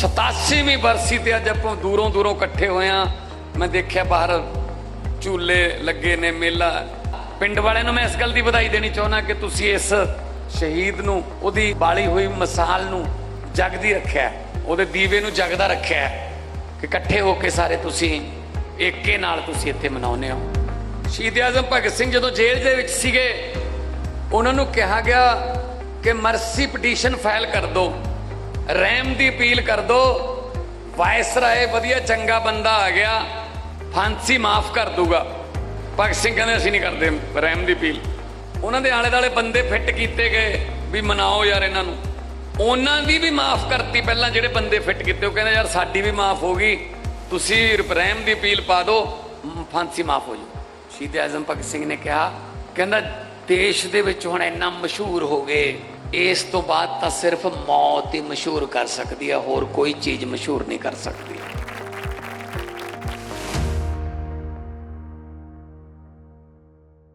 87ਵੀਂ ਬਰਸੀ ਤੇ ਅੱਜ ਆਪਾਂ ਦੂਰੋਂ ਦੂਰੋਂ ਇਕੱਠੇ ਹੋਏ ਆ। ਮੈਂ ਦੇਖਿਆ ਬਾਹਰ ਝੂਲੇ ਲੱਗੇ ਨੇ, ਮੇਲਾ। ਪਿੰਡ ਵਾਲਿਆਂ ਨੂੰ ਮੈਂ ਇਸ ਗੱਲ ਦੀ ਵਧਾਈ ਦੇਣੀ ਚਾਹੁੰਦਾ ਕਿ ਤੁਸੀਂ ਇਸ ਸ਼ਹੀਦ ਨੂੰ, ਉਹਦੀ ਬਾਲੀ ਹੋਈ ਮਿਸਾਲ ਨੂੰ ਜਗਦੀ ਰੱਖਿਆ ਉਹਦੇ ਦੀਵੇ ਨੂੰ ਜਗਦਾ ਰੱਖਿਆ ਕਿ ਇਕੱਠੇ ਹੋ ਕੇ ਸਾਰੇ ਤੁਸੀਂ ਏਕੇ ਨਾਲ ਤੁਸੀਂ ਇੱਥੇ ਮਨਾਉਂਦੇ ਹੋ। ਸ਼ਹੀਦ ਆਜ਼ਮ ਭਗਤ ਸਿੰਘ ਜਦੋਂ ਜੇਲ੍ਹ ਦੇ ਵਿੱਚ ਸੀਗੇ, ਉਹਨਾਂ ਨੂੰ ਕਿਹਾ ਗਿਆ ਕਿ ਮਰਸੀ ਪਟੀਸ਼ਨ ਫਾਈਲ ਕਰ ਦਿਓ। ਰਹਿਮ ਦੀ ਅਪੀਲ ਕਰ ਦਿਓ ਵਾਇਸਰਾਏ ਵਧੀਆ ਚੰਗਾ ਬੰਦਾ ਆ ਗਿਆ, ਫਾਂਸੀ ਮਾਫ ਕਰ ਦੂਗਾ। ਭਗਤ ਸਿੰਘ ਕਹਿੰਦੇ ਅਸੀਂ ਨਹੀਂ ਕਰਦੇ ਰਹਿਮ ਦੀ ਅਪੀਲ। ਉਹਨਾਂ ਦੇ ਆਲੇ ਦਾਲੇ ਬੰਦੇ ਫਿੱਟ ਕੀਤੇ ਗਏ ਵੀ ਮਨਾਓ ਯਾਰ ਇਹਨਾਂ ਨੂੰ। ਉਹਨਾਂ ਦੀ ਵੀ ਮਾਫ ਕਰਤੀ ਪਹਿਲਾਂ ਜਿਹੜੇ ਬੰਦੇ ਫਿੱਟ ਕੀਤੇ, ਉਹ ਕਹਿੰਦੇ ਯਾਰ ਸਾਡੀ ਵੀ ਮਾਫ ਹੋ ਗਈ। ਤੁਸੀਂ ਰਹਿਮ ਦੀ ਅਪੀਲ ਪਾ ਦਿਓ ਫਾਂਸੀ ਮਾਫ ਹੋ ਜੂ ਸ਼ਹੀਦ ਆਜ਼ਮ ਭਗਤ ਸਿੰਘ ਨੇ ਕਿਹਾ, ਕਹਿੰਦਾ ਦੇਸ਼ ਦੇ ਵਿੱਚ ਹੁਣ ਇੰਨਾ ਮਸ਼ਹੂਰ ਹੋ ਗਏ। ਇਸ ਤੋਂ ਬਾਅਦ ਤਾਂ ਸਿਰਫ ਮੌਤ ਹੀ ਮਸ਼ਹੂਰ ਕਰ ਸਕਦੀ ਹੈ ਹੋਰ ਕੋਈ ਚੀਜ਼ ਮਸ਼ਹੂਰ ਨਹੀਂ ਕਰ ਸਕਦੀ।